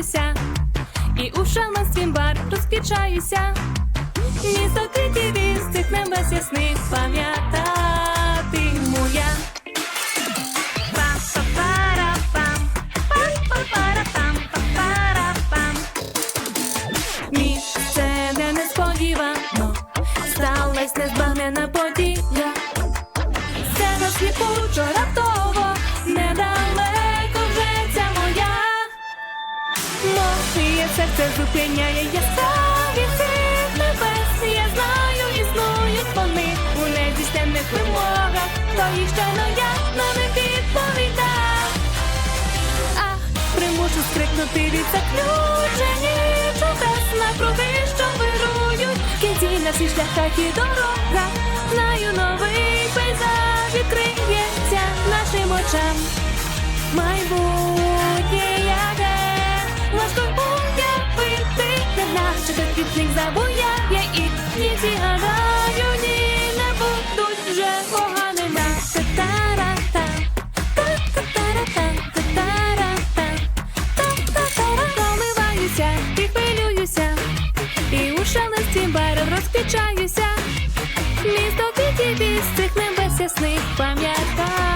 хвилююся, і у шаленстві бар розквічаюся. Місто квітів із цих небес ясних пам'ятатиму я. Місце, де несподівано сталась незбагнена подія. Сцена сліпучо серце зупиняє яскраві цих небес. Я знаю, існують вони у нездійсненних вимогах. То їх щойно я на них відповідав. Ах, примушу скрикнути від заключені чудес навкруги, що вирують. В кінці на всіх шляхах і дорогах. Знаю, новий пейзаж відкриється нашим очам. Майбутнє не наче так від них забуяє і ні ці гадаю, ні не будуть вже поганими. Та-та-ра-та, та-та-ра-та. І хвилююся, і у шаленстві барв розквічаюся. Місто квітів із цих небес ясних пам'ятаю.